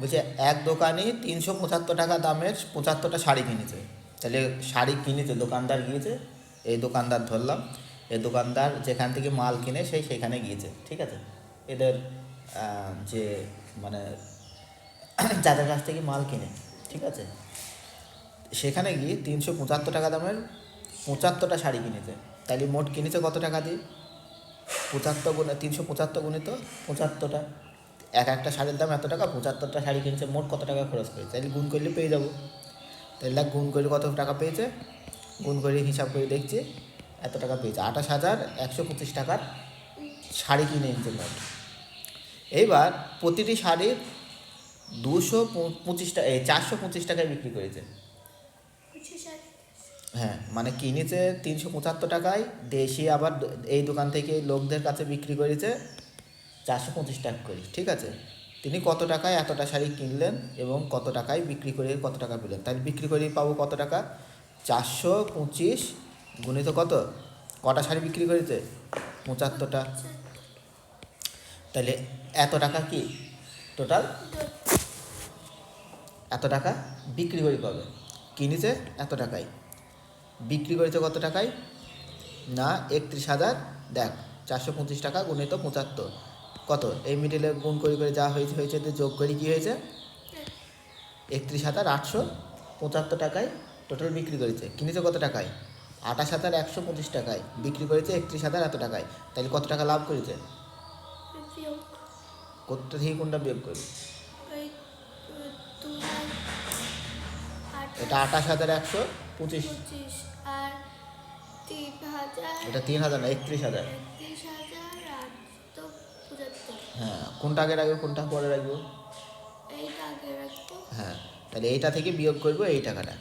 বলছে, এক দোকানে তিনশো পঁচাত্তর টাকা দামের পঁচাত্তরটা শাড়ি কিনেছে। তাহলে শাড়ি কিনেছে, দোকানদার গিয়েছে, এই দোকানদার ধরলাম, এই দোকানদার যেখান থেকে মাল কিনে সেই সেখানে গিয়েছে, ঠিক আছে? এদের যে মানে যাদের কাছ থেকে মাল কিনে, ঠিক আছে? সেখানে গিয়ে তিনশো পঁচাত্তর টাকা দামের পঁচাত্তরটা শাড়ি কিনেছে। তাহলে মোট কিনেছে কত টাকা দিয়ে? পঁচাত্তর গুণে, তিনশো পঁচাত্তর গুণিত পঁচাত্তরটা। এক একটা শাড়ির দাম এত টাকা? পঁচাত্তরটা শাড়ি কিনছে, মোট কত টাকা খরচ করেছে? তাহলে গুণ করলে পেয়ে যাব। তাহলে গুণ করে কত টাকা পেয়েছে? গুণ করে হিসাব করে দেখছি, এত টাকা পেয়েছে। আঠাশ হাজার একশো পঁচিশ টাকার শাড়ি কিনে এনেছে মোট। এইবার প্রতিটি শাড়ি দুশো পঁচিশ টাকা এই চারশো পঁচিশ টাকায় বিক্রি করেছে। হ্যাঁ মানে কিনেছে তিনশো পঁচাত্তর টাকায়, দেশি আবার এই দোকান থেকে লোকদের কাছে বিক্রি করেছে চারশো পঁচিশ টাকা করে, ঠিক আছে? তিনি কত টাকায় এতটা শাড়ি কিনলেন এবং কত টাকায় বিক্রি করে কত টাকা পেলেন? তাহলে বিক্রি করে পাবো কত টাকা? চারশো পঁচিশ গুণিত কত? কটা শাড়ি বিক্রি করেছে? পঁচাত্তরটা। তাহলে এত টাকা কি? টোটাল? এত টাকা বিক্রি করে পাবে। কিনেছে এত টাকায়। বিক্রি করেছে কত টাকায়? না, একত্রিশ হাজার। দেখ, চারশো পঁচিশ টাকা গুণিত পঁচাত্তর। কত? এই মিডিলে গুণ করে করে যা হয়েছে হয়েছে তো যোগ করে কী হয়েছে? একত্রিশ হাজার আটশো পঁচাত্তর টাকায় টোটাল বিক্রি করেছে। কিনেছে কত টাকায়? আঠাশ হাজার একশো পঁচিশ টাকায়। বিক্রি করেছে একত্রিশ হাজার এত টাকায়। তাহলে কত টাকা লাভ করেছে? কোথা থেকে কোনটা বিয়োগ করবে এটা আঠাশ হাজার একশো পঁচিশ। এটা তিন হাজার না একত্রিশ হাজার একত্রিশ হাজার আটশো পঁচাত্তর হ্যাঁ কোনটা আগে রাখব কোনটা পরে রাখব? হ্যাঁ তাহলে এইটা থেকে বিয়োগ করব এই টাকাটা।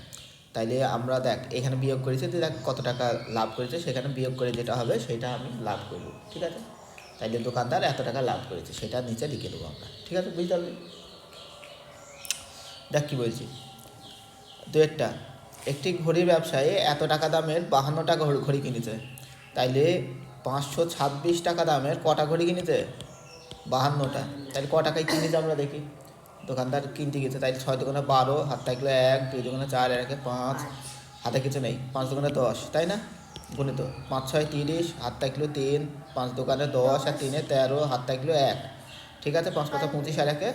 তাইলে আমরা দেখ এখানে বিয়োগ করেছি তো দেখ কত টাকা লাভ করেছে সেখানে বিয়োগ করে যেটা হবে সেটা আমি লাভ করব ঠিক আছে? তাইলে দোকানদার এত টাকা লাভ করেছে সেটা নিচে লিখে দেবো আমরা ঠিক আছে? বুঝতে পারলি? দেখ কী বলছি। দুয়েরটা একটি ঘড়ি ব্যবসায়ী এত টাকা দামের বাহান্ন টাকা ঘড়ি কিনেছে তাইলে পাঁচশো ছাব্বিশ টাকা দামের কটা ঘড়ি কিনেছে? বাহান্নটা। তাহলে ক টাকায় কিনেছে আমরা দেখি। দোকানদার কিনতে গেছে তাই ছয় দোকানে বারো, হাত থাকলে এক, দুই দোকানে চার, একে পাঁচ, হাতে কিছু নেই, পাঁচ দোকানে দশ, তাই না? গুণিত, পাঁচ, ছয়, তিরিশ, হাত থাকল তিন, পাঁচ দোকানে দশ, আর তিনে তেরো, হাত থাকল এক। ঠিক আছে, পাঁচ কথা পঁচিশ আর একে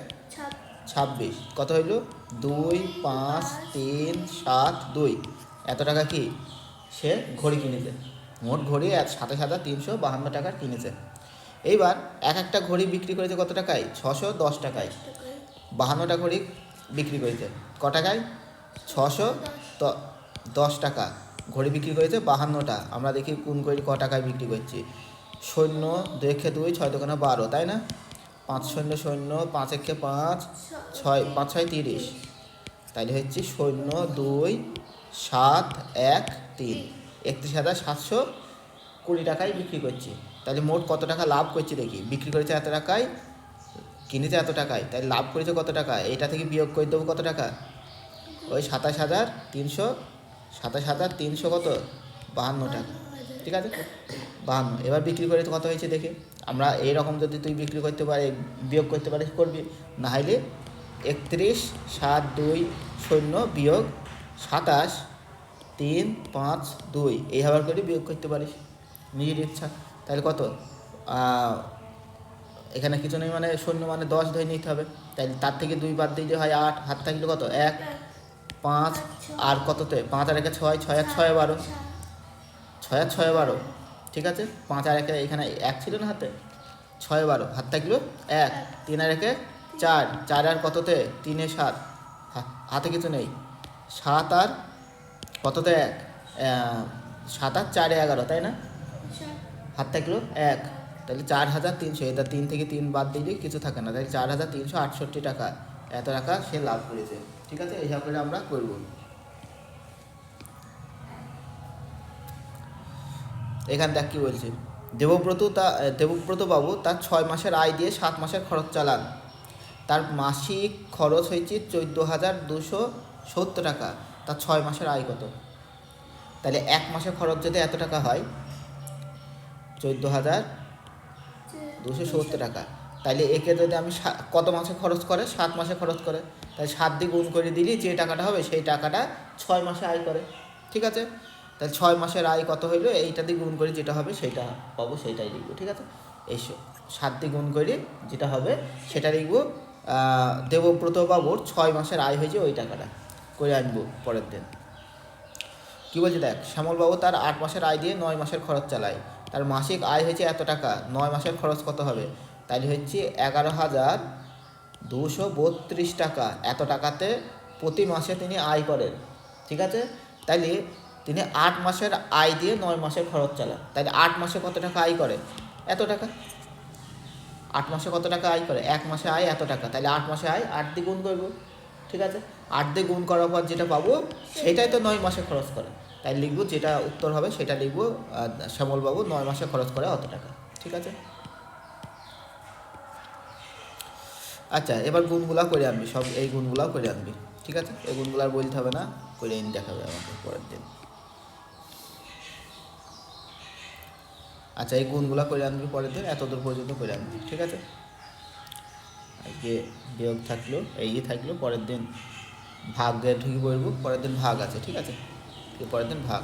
ছাব্বিশ। কত হইল? দুই, পাঁচ, তিন, সাত, দুই। এত টাকা কি? সে ঘড়ি কিনেছে। মোট ঘড়ি সাতাশ হাজার তিনশো বাহান্ন টাকার কিনেছে। এইবার এক একটা ঘড়ি বিক্রি করেছে কত টাকায়? ছশো দশ টাকায়। বাহান্নটা ঘড়ি বিক্রি করেছে ক টাকায়? ছশো দশ টাকা। ঘড়ি বিক্রি করেছে বাহান্নটা। আমরা দেখি কোন ঘড়ি ক টাকায় বিক্রি করছি। শূন্য দেখে দুই, ছয় দোকানে বারো, তাই না? পাঁচ শূন্য শূন্য, পাঁচ একে পাঁচ, ছয় পাঁচ ছয় তিরিশ। তাহলে হচ্ছে শূন্য দুই, সাত, এক, তিন। একত্রিশ হাজার সাতশো কুড়ি টাকায় বিক্রি করছি। তাহলে মোট কত টাকা লাভ করছি দেখি? বিক্রি করেছে এত টাকায়, কিনেছে এত টাকায় তাই লাভ করেছে কত টাকা? এটা থেকে বিয়োগ করে দেবো কত টাকা? ওই সাতাশ হাজার তিনশো, সাতাশ হাজার তিনশো কত? বাহান্ন টাকা। ঠিক আছে? বাহান্ন। এবার বিক্রি করে কত হয়েছে দেখে? আমরা এইরকম যদি তুই বিক্রি করতে পারি, বিয়োগ করতে পারিস করবি। না হলে একত্রিশ, সাত, দুই, শূন্য বিয়োগ সাতাশ, তিন, পাঁচ, দুই। এইভাবে করে বিয়োগ করতে পারিস। নিজের ইচ্ছা। তাহলে কত? এখানে কিছু নেই মানে শূন্য মানে দশ ধরে নিতে হবে। তাহলে তার থেকে দুই বাদ দিলে হয় আট, হাত থাকলে কত? এক, পাঁচ, আর কততে? পাঁচ আর একে ছয় ছয় এক ছয় বারো। ছয় আর ছয় বারো, ঠিক আছে? পাঁচ আর একে এখানে এক ছিল না হাতে? ছয় বারো, হাত থাকল এক, তিন আর একে চার চার আর কততে? তিনে সাত। হাতে কিছু নেই। সাত আর কততে? এক সাত আর চারে এগারো, তাই না? হাত থাকল এক। তাহলে চার হাজার তিনশো। এটা তিন থেকে তিন বাদ দিলে কিছু থাকে না। তাহলে চার হাজার তিনশো আটষট্টি টাকা। এত টাকা সে লাভ করেছে। ঠিক আছে? এইসব করে আমরা করব। এখান দেখ কি বলছে। দেবব্রত তা, দেবব্রত বাবু তার ছয় মাসের আয় দিয়ে সাত মাসের খরচ চালান। তার মাসিক খরচ হয়েছে চোদ্দ হাজার দুশো সত্তর টাকা। তার ছয় মাসের আয় কত? তাহলে এক মাসের খরচ যদি এত টাকা হয় চোদ্দ হাজার দুশো সত্তর টাকা। তাইলে একে যদি আমি কত মাসে খরচ করে? সাত মাসে খরচ করে। তাই সাত দিয়ে গুণ করে দিলে যে টাকাটা হবে সেই টাকাটা ছয় মাসে আয় করে। ঠিক আছে? তাহলে ছয় মাসের আয় কত হইল? এইটা দিয়ে গুণ করে যেটা হবে সেটা পাবো সেটাই লিখব, ঠিক আছে? এই সাত দিয়ে গুণ করে যেটা হবে সেটা লিখব দেবব্রত বাবুর ছয় মাসের আয় হয়েছে ওই টাকাটা করে আনব পরের দিন। কী বলছে দেখ, শ্যামলবাবু তার আট মাসের আয় দিয়ে নয় মাসের খরচ চালায়। তার মাসিক আয় হয়েছে এত টাকা, নয় মাসের খরচ কত হবে? তাইলে হচ্ছে এগারো হাজার দুশো বত্রিশ টাকা, এত টাকাতে প্রতি মাসে তিনি আয় করেন, ঠিক আছে? তাইলে তিনি আট মাসের আয় দিয়ে নয় মাসের খরচ চালান, তাইলে আট মাসে কত টাকা আয় করে? এত টাকা। আট মাসে কত টাকা আয় করে? এক মাসে আয় এত টাকা তাহলে আট মাসে আয় আট দিয়ে গুণ করব, ঠিক আছে? আট দিয়ে গুণ করার পর যেটা পাবো, সেটাই তো নয় মাসে খরচ করে। তাই লিখব যেটা উত্তর হবে সেটা লিখব শ্যামলবাবু নয় মাসে খরচ করে অত টাকা, ঠিক আছে? আচ্ছা এবার গুণগুলা করে আনবি, সব এই গুণগুলাও করে আনবি, ঠিক আছে? এই গুণগুলো আর বলতে হবে না, করে এনে দেখাবে আমাকে পরের দিন। আচ্ছা এই গুণগুলা করে আনবি পরের দিন, এত দূর পর্যন্ত করে আনবি, ঠিক আছে? আজকে বিয়োগ থাকল, এই থাকল, পরের দিন ভাগের ঢুকে পড়ব, পরের দিন ভাগ আছে, ঠিক আছে? এর পরের দিন ভাগ।